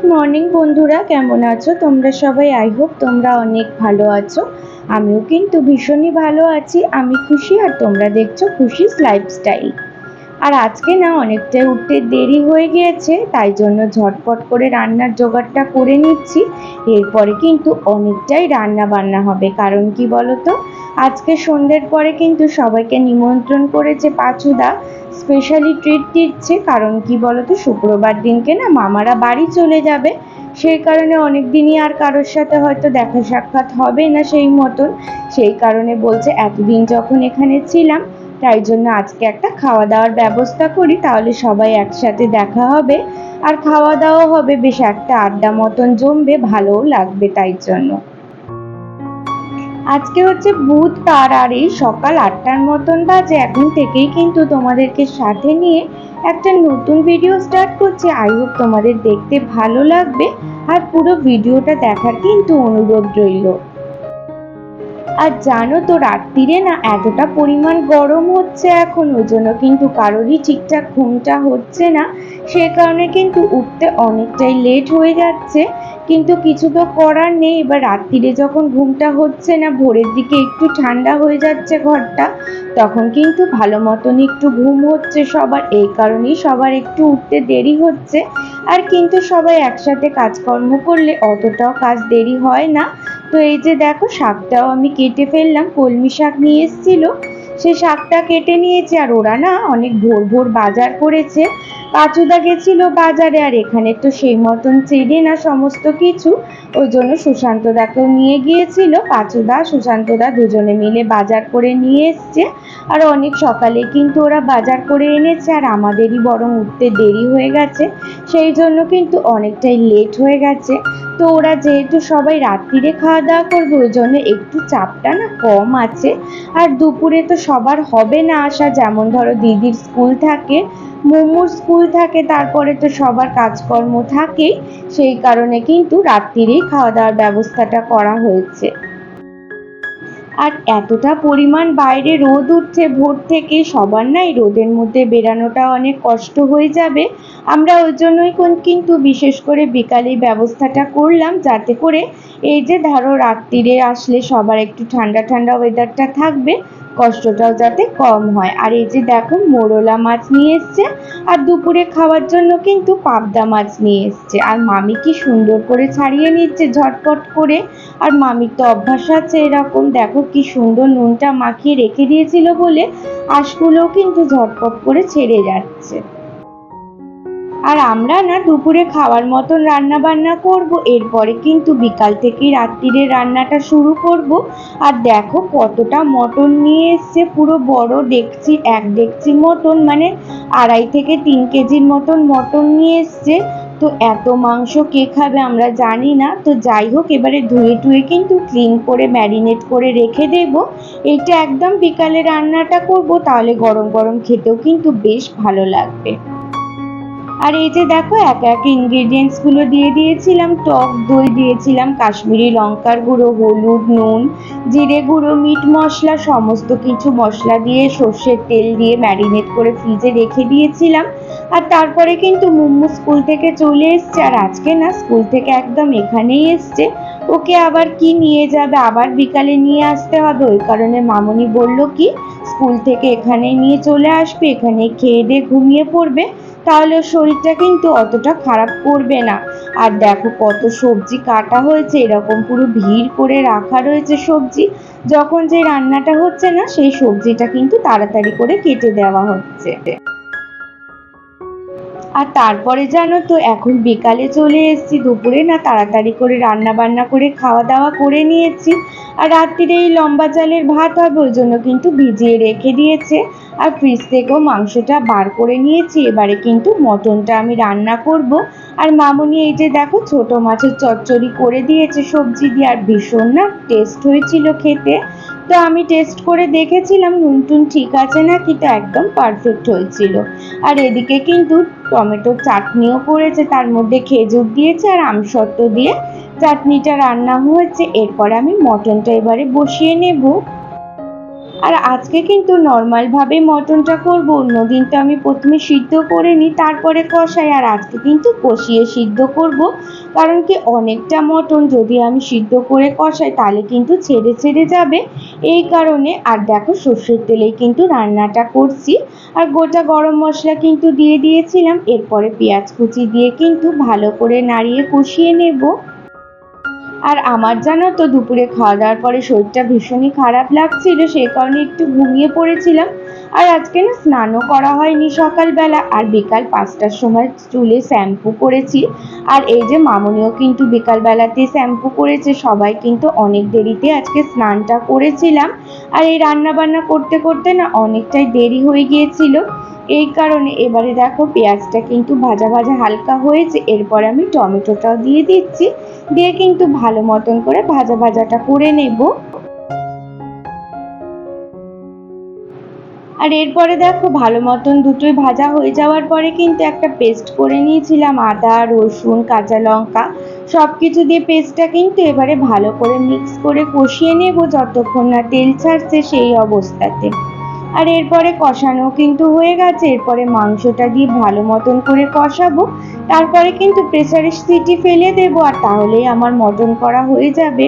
Good morning বন্ধুরা, কেমন আছো? তোমরা সবাই আই হোপ তোমরা অনেক ভালো আছো। আমিও কিন্তু ভীষণই ভালো আছি, আমি খুশি আর তোমরা দেখছ খুশিস লাইফস্টাইল আর আজকে না অনেকটাই উঠতে দেরি হয়ে গিয়েছে, তাই জন্য ঝটপট করে রান্নার জোগাড়টা করে নিচ্ছি। এরপরে কিন্তু অনেকটাই রান্না বান্না হবে, কারণ কি বলতো? আজকে সন্ধ্যের পরে কিন্তু সবাইকে নিমন্ত্রণ করেছে পাঁচুদা স্পেশালি ট্রিট দিচ্ছে, কারণ কি বলতো? শুক্রবার দিনকে না মামারা বাড়ি চলে যাবে। সেই কারণে অনেক দিনই আর কারোর সাথে হয়তো দেখা সাক্ষাৎ হবে না সেই মতন। সেই কারণে বলছে, এতদিন যখন এখানে ছিলাম তাই জন্য আজকে একটা খাওয়া দাওয়ার ব্যবস্থা করি, তাহলে সবাই একসাথে দেখা হবে। আর খাওয়া দাওয়া হবে, বেশ একটা আড্ডা মতন জমবে, ভালোও লাগবে তাই জন্য। আজকে হচ্ছে বুধবার, আর এই সকাল আটটার মতন বাজে, এখন থেকেই কিন্তু তোমাদেরকে সাথে নিয়ে একটা নতুন ভিডিও স্টার্ট করছি। আই হোপ তোমাদের দেখতে ভালো লাগবে, আর পুরো ভিডিওটা দেখার কিন্তু অনুরোধ রইল। আর জানো তো রাত্রিরে না এতটা পরিমাণ গরম হচ্ছে এখন, ওই জন্য কিন্তু কারোরই ঠিকঠাক ঘুমটা হচ্ছে না। সে কারণে কিন্তু উঠতে অনেকটাই লেট হয়ে যাচ্ছে। কিন্তু কিছু তো করার নেই। এবার রাত্রিরে যখন ঘুমটা হচ্ছে না, ভোরের দিকে একটু ঠান্ডা হয়ে যাচ্ছে ঘরটা, তখন কিন্তু ভালো মতন একটু ঘুম হচ্ছে সবার। এই কারণেই সবার একটু উঠতে দেরি হচ্ছে। আর কিন্তু সবাই একসাথে কাজকর্ম করলে অতটাও কাজ দেরি হয় না। তো এই যে দেখো, শাকটাও আমি কেটে ফেললাম, কলমি শাক নিয়ে এসেছিল। সে শাকটা কেটে নিয়েছে আর ওরা না অনেক ভোর ভোর বাজার করেছে। পাঁচুদা গেছিল বাজারে আর এখানে তো সেই মতন চেনে না সমস্ত কিছু, ওই জন্য সুশান্তদাকেও নিয়ে গিয়েছিল। পাঁচুদা সুশান্তদা দুজনে মিলে বাজার করে নিয়ে এসছে। আর অনেক সকালে কিন্তু ওরা বাজার করে এনেছে আর আমাদেরই বরং উঠতে দেরি হয়ে গেছে। সেই জন্য কিন্তু অনেকটাই লেট হয়ে গেছে। তো ওরা যেহেতু সবাই রাত্রিরে খাওয়া দাওয়া করবে, ওই জন্য একটু চাপটা না কম আছে। আর দুপুরে তো সবার হবে না আসা, যেমন ধরো দিদির স্কুল থাকে, মোমোর স্কুল থাকে, তারপরে তো সবার কাজকর্ম থাকেই। সেই কারণে কিন্তু রাত্রিরেই খাওয়া দাওয়ার ব্যবস্থাটা করা হয়েছে। আর এতটা পরিমাণ বাইরে রোদ উঠছে ভোর থেকে, সবার নাই। রোদের মধ্যে বেরানোটা অনেক কষ্ট হয়ে যাবে। আমরা ওই জন্যই কিন্তু বিশেষ করে বিকালে ব্যবস্থাটা করলাম যাতে করে এই যে ধরো রাত্রিরে আসলে সবার একটু ঠান্ডা ঠান্ডা ওয়েদারটা থাকবে, কষ্টটাও যাতে কম হয়। আর এই যে দেখো মোরলা মাছ নিয়ে এসছে, আর দুপুরে খাওয়ার জন্য কিন্তু পাবদা মাছ নিয়ে এসছে। আর মামি কি সুন্দর করে ছাড়িয়ে নিচ্ছে ঝটপট করে। আর মামির তো অভ্যাস আছে এরকম। দেখো কি সুন্দর নুনটা মাখিয়ে রেখে দিয়েছিল বলে আঁশগুলোও কিন্তু ঝটপট করে ছেড়ে যাচ্ছে। আর আমরা না দুপুরে খাওয়ার মতন রান্না বান্না করব, এরপরে কিন্তু বিকাল থেকে রাত্রিরে রান্নাটা শুরু করব। আর দেখো কতটা মটন নিয়ে এসছে, পুরো বড় ডেকচি, এক ডেকচি মতন মানে আড়াই থেকে তিন কেজির মতন মটন নিয়ে এসছে। তো এত মাংস কে খাবে আমরা জানি না। তো যাই হোক, এবারে ধুয়ে টুয়ে কিন্তু ক্লিন করে ম্যারিনেট করে রেখে দেব। এটা একদম বিকালে রান্নাটা করব, তাহলে গরম গরম খেতেও কিন্তু বেশ ভালো লাগবে। আর এই যে দেখো, এক এক ইনগ্রিডিয়েন্টসগুলো দিয়ে দিয়েছিলাম, টক দই দিয়েছিলাম, কাশ্মীরি লঙ্কার গুঁড়ো, হলুদ, নুন, জিরে গুঁড়ো মিট মশলা, সমস্ত কিছু মশলা দিয়ে সর্ষের তেল দিয়ে ম্যারিনেট করে ফ্রিজে রেখে দিয়েছিলাম। আর তারপরে কিন্তু মুম্মু স্কুল থেকে চলে এসছে, আর আজকে না স্কুল থেকে একদম এখানেই এসছে। ওকে আবার কি নিয়ে যাবে? আবার বিকালে নিয়ে আসতে হবে। ওই কারণে মামনি বলল কি স্কুল থেকে এখানে নিয়ে চলে আসবে এখানে খেয়ে দিয়ে ঘুমিয়ে পড়বে। তাহলে শরীরটা কিন্তু অতটা খারাপ করবে না। আর দেখো কত সবজি কাটা হয়েছে, এরকম পুরো ভিড় করে রাখা রয়েছে সবজি। যখন যে রান্নাটা হচ্ছে না, সেই সবজিটা কিন্তু তাড়াতাড়ি করে কেটে দেওয়া হচ্ছে। আর তারপরে জানো তো, এখন বিকালে চলে এসেছি, দুপুরে না তাড়াতাড়ি করে রান্না বান্না করে খাওয়া দাওয়া করে নিয়েছি। আর রাত্রিরে এই লম্বা চালের ভাত হবে ওই জন্য কিন্তু ভিজিয়ে রেখে দিয়েছে। আর ফ্রিজ থেকেও মাংসটা বার করে নিয়েছি। এবারে কিন্তু মটনটা আমি রান্না করব। আর মামুনি এই যে দেখো, ছোট মাছের চচ্চড়ি করে দিয়েছে সবজি দিয়ে। আর ভীষণ না টেস্ট হয়েছিল খেতে। তো আমি টেস্ট করে দেখেছিলাম নুন টুন ঠিক আছে না কিন্তু একদম পারফেক্ট হয়েছিল। আর এদিকে কিন্তু টমেটোর চাটনিও করেছে। তার মধ্যে খেজুর দিয়েছে আর আমসত্ত্ব দিয়ে চাটনিটা রান্না হয়েছে, এরপর আমি মটনটা এবারে বসিয়ে নেব। আর আজকে কিন্তু নর্মালভাবে মটনটা করব, অন্যদিন তো আমি প্রথমে সিদ্ধ করে নিই, তারপরে কষাই, আর আজকে কিন্তু কষিয়ে সিদ্ধ করব। কারণ কি, অনেকটা মটন যদি আমি সিদ্ধ করে কষাই, তাহলে কিন্তু ছেড়ে ছেড়ে যাবে। এই কারণে, আর দেখো সর্ষের তেলেই কিন্তু রান্নাটা করছি। আর গোটা গরম মশলা কিন্তু দিয়ে দিয়েছিলাম, এরপরে পেঁয়াজ কুচি দিয়ে কিন্তু ভালো করে নাড়িয়ে কষিয়ে নেব। আর আমার জানো তো দুপুরে খাওয়া দাওয়ার পরে শরীরটা ভীষণই খারাপ লাগছিল সেই কারণে একটু ঘুমিয়ে পড়েছিলাম। আর আজকে না স্নানও করা হয়নি সকালবেলা, আর বিকাল পাঁচটার সময় চুলে শ্যাম্পু করেছি। আর এই যে মামনিও কিন্তু বিকালবেলাতে শ্যাম্পু করেছে, সবাই কিন্তু অনেক দেরিতে আজকে স্নানটা করেছিলাম। আর এই রান্না বান্না করতে করতে না অনেকটাই দেরি হয়ে গিয়েছিল। এই কারণে এবারে দেখো পেঁয়াজটা কিন্তু ভাজা ভাজা হালকা হয়েছে, এরপরে আমি টমেটোটাও দিয়ে দিচ্ছি, দিয়ে কিন্তু ভালো মতন করে ভাজা ভাজাটা করে নেব। আর এরপরে দেখো ভালো মতন দুটোই ভাজা হয়ে যাওয়ার পরে কিন্তু একটা পেস্ট করে নিয়েছিলাম, আদা, রসুন, কাঁচা লঙ্কা সব কিছু দিয়ে পেস্টটা কিন্তু এবারে ভালো করে মিক্স করে কষিয়ে নেব, যতক্ষণ না তেল ছাড়ছে সেই অবস্থাতে। আর এরপরে কষানো কিন্তু হয়ে গেছে। এরপরে মাংসটা দিয়ে ভালো মতন করে কষাবো। তারপরে কিন্তু প্রেসারের সিটি ফেলে দেবো। আর তাহলেই আমার মটন করা হয়ে যাবে।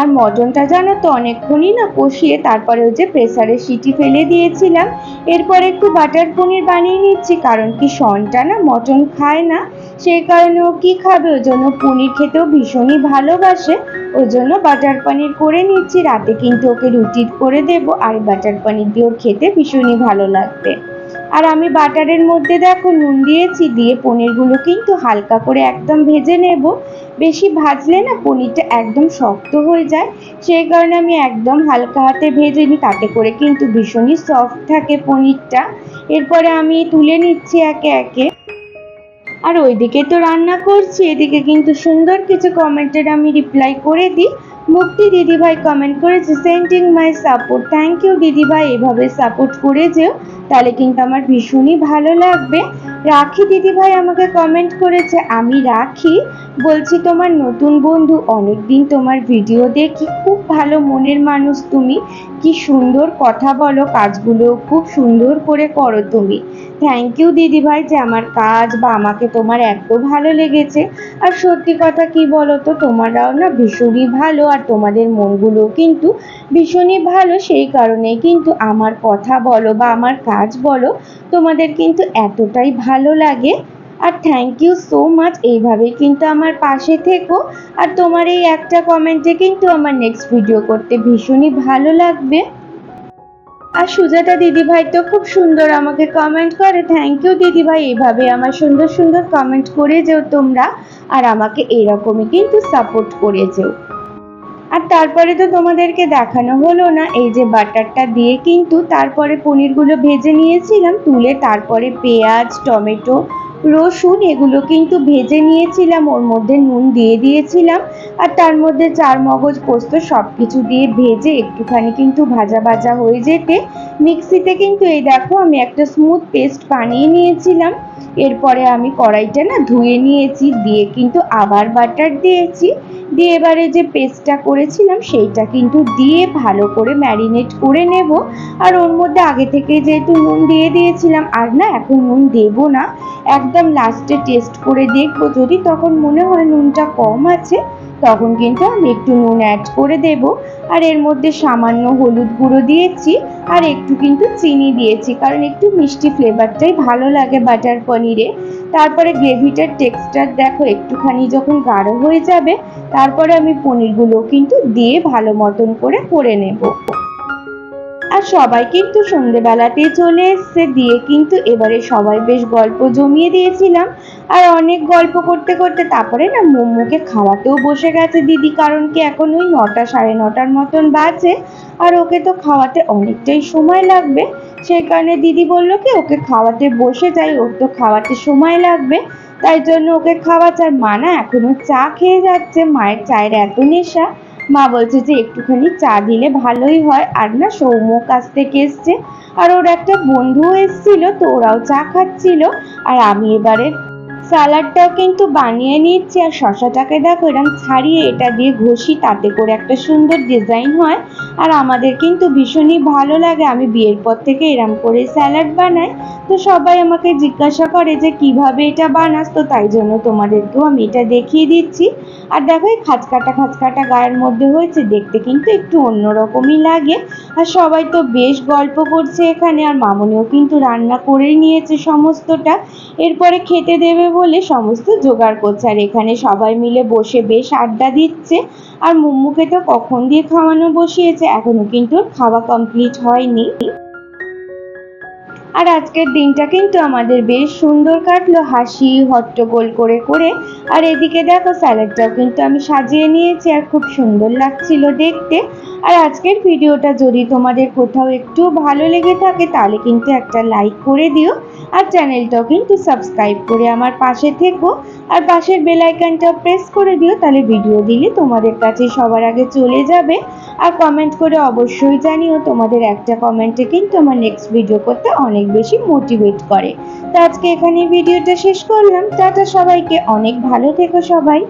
আর মটনটা জানো তো অনেকক্ষণই না কষিয়ে তারপরে ওই যে প্রেসারে সিটি ফেলে দিয়েছিলাম। এরপর একটু বাটার পনির বানিয়ে নিচ্ছি, কারণ কি শনটা না মটন খায় না। সেই কারণে ও কী খাবে? ওই জন্য পনির খেতেও ভীষণই ভালোবাসে। ওই জন্য বাটার পনির করে নিচ্ছি। রাতে কিন্তু ওকে রুটি করে দেব, আর বাটার পনির দিয়ে ওর খেতে ভীষণই ভালো লাগবে। আর আমি বাটারের মধ্যে দেখো নুন দিয়েছি, দিয়ে পনিরগুলো কিন্তু হালকা করে একদম ভেজে নেব। বেশি ভাজলে না পনিরটা একদম শক্ত হয়ে যায়, সেই কারণে আমি একদম হালকা হাতে ভেজে নিই, তাতে করে কিন্তু ভীষণই সফট থাকে পনিরটা। এরপরে আমি তুলে নিচ্ছি একে একে। আর ওইদিকে তো রান্না করছি, এদিকে কিন্তু সুন্দর কিছু কমেন্টের আমি রিপ্লাই করে দিই। মুক্তি দিদিভাই কমেন্ট করেছে sending my support thank you দিদিভাই, এভাবে সাপোর্ট করে যেও, তাহলে কিন্তু আমার ভীষণই ভালো লাগবে। রাখি দিদিভাই আমাকে কমেন্ট করেছে, আমি রাখি, বলছি তোমার নতুন বন্ধু, অনেকদিন তোমার ভিডিও দেখি, খুব ভালো মনের মানুষ তুমি কি সুন্দর কথা বলো কাজগুলো, খুব সুন্দর করে করো তুমি। থ্যাংক ইউ দিদিভাই যে আমার কাজ বা আমাকে তোমার এত ভালো লেগেছে। আর সত্যি কথা কি বলো তো তোমারাও না ভীষণই ভালো আর তোমাদের মনগুলো কিন্তু ভীষণই ভালো। সেই কারণে কিন্তু আমার কথা বলো বা আমার কাজ বলো, তোমাদের কিন্তু এতটাই ভালো লাগে। আর থ্যাংক ইউ সো মাচ এইভাবেই কিন্তু আমার পাশে থেকো। আর তোমার এই একটা কমেন্টে কিন্তু আমার নেক্সট ভিডিও করতে ভীষণই ভালো লাগবে। আর সুজাতা দিদিভাই তো খুব সুন্দর আমাকে কমেন্ট করে। থ্যাংক ইউ দিদিভাই, এইভাবে আমার সুন্দর সুন্দর কমেন্ট করে যেও তোমরা। আর আমাকে এরকমই কিন্তু সাপোর্ট করে যেও। আর তারপরে তো তোমাদেরকে দেখানো হলো না, এই যে বাটারটা দিয়ে কিন্তু তারপরে পনিরগুলো ভেজে নিয়েছিলাম, তুলে তারপরে পেঁয়াজ, টমেটো রসুন এগুলো কিন্তু ভেজে নিয়েছিলাম, ওর মধ্যে নুন দিয়ে দিয়েছিলাম, আর তার মধ্যে চার মগজ পোস্ত সব কিছু দিয়ে ভেজে একটুখানি কিন্তু ভাজা ভাজা হয়ে যেতে। মিক্সিতে কিন্তু এই দেখো আমি একটা স্মুথ পেস্ট বানিয়ে নিয়েছিলাম। এরপরে আমি কড়াইটা না ধুয়ে নিয়েছি, দিয়ে কিন্তু আবার বাটার দিয়েছি। দিয়ে এবারে যে পেস্টটা করেছিলাম সেইটা কিন্তু দিয়ে ভালো করে ম্যারিনেট করে নেব। আর ওর মধ্যে আগে থেকে যেহেতু নুন দিয়ে দিয়েছিলাম, আর না এখন নুন দেব না, একদম লাস্টে টেস্ট করে দেখব যদি, তখন মনে হয় নুনটা কম আছে। তখন কিন্তু আমি একটু নুন অ্যাড করে দেব। আর এর মধ্যে সামান্য হলুদ গুঁড়ো দিয়েছি, আর একটু কিন্তু চিনি দিয়েছি, কারণ একটু মিষ্টি ফ্লেভারটাই ভালো লাগে বাটার পনিরে। তারপরে গ্রেভিটার টেক্সচার দেখো, একটুখানি যখন গাঢ় হয়ে যাবে, তারপরে আমি পনিরগুলো কিন্তু দিয়ে ভালো মতন করে করে নেব। আর সবাই কিন্তু সন্ধেবেলাতেই চলে এসছে। দিয়ে কিন্তু এবারে সবাই বেশ গল্প জমিয়ে দিয়েছিলাম। আর অনেক গল্প করতে করতে তারপরে না মোমোকে খাওয়াতেও বসে গেছে দিদি, কারণ কি এখন ওই নটা সাড়ে নটার মতন বাজে আর ওকে তো খাওয়াতে অনেকটাই সময় লাগবে। সেই কারণে দিদি বলল কি, ওকে খাওয়াতে বসে যাই, ওর তো খাওয়াতে সময় লাগবে। তাই জন্য ওকে খাওয়াচ্ছে। আর মা না এখনও চা খেয়ে যাচ্ছে, মায়ের চায়ের এত নেশা। মা বলছে যে একটুখানি চা দিলে ভালোই হয়। আর না, সৌম্য কাছ থেকে এসছে। আর ওর একটা বন্ধুও এসছিল, তো ওরাও চা খাচ্ছিল। আর আমি এবারে স্যালাডটাও কিন্তু বানিয়ে নিচ্ছি আর শশাটাকে দেখো এরকম ছাড়িয়ে এটা দিয়ে ঘষি, তাতে করে একটা সুন্দর ডিজাইন হয়। আর আমাদের কিন্তু ভীষণই ভালো লাগে। আমি বিয়ের পর থেকে এরম করে স্যালাড বানাই। তো সবাই আমাকে জিজ্ঞাসা করে যে, কীভাবে এটা বানাস? তো তাই জন্য তোমাদেরকেও আমি এটা দেখিয়ে দিচ্ছি। আর দেখো এই খাঁচকাটা খাঁচকাটা গায়ের মধ্যে হয়েছে, দেখতে কিন্তু একটু অন্যরকমই লাগে। আর সবাই তো বেশ গল্প করছে এখানে, আর মামনিও কিন্তু রান্না করেই নিয়েছে সমস্তটা। এরপরে খেতে দেবে বলে সমস্ত জোগাড় করছে। আর এখানে সবাই মিলে বসে বেশ আড্ডা দিচ্ছে। আর মুম্মুকে তো কখন দিয়ে খাওয়ানো বসিয়েছে, এখনও কিন্তু খাওয়া কমপ্লিট হয়নি। আর আজকের দিনটা কিন্তু আমাদের বেশ সুন্দর কাটলো, হাসি, হট্টগোল করে করে। আর এদিকে দেখো স্যালাডটাও কিন্তু আমি সাজিয়ে নিয়েছি আর খুব সুন্দর লাগছিল দেখতে। আর আজকের ভিডিওটা যদি তোমাদের কোথাও একটু ভালো লেগে থাকে তাহলে কিন্তু একটা লাইক করে দিও। আর চ্যানেলটাও কিন্তু সাবস্ক্রাইব করে আমার পাশে থেকো। আর পাশের বেল আইকনটা প্রেস করে দিও, তাহলে ভিডিও দিলে তোমাদের কাছে সবার আগে চলে যাবে। আর কমেন্ট করে অবশ্যই জানিও তোমাদের একটা কমেন্টে কিন্তু আমার নেক্সট ভিডিও করতে অনেক বেশি মোটিভেট করে। তো আজকে এখানে ভিডিওটা শেষ করলাম। টাটা সবাইকে। অনেক ভালো থেকো সবাই।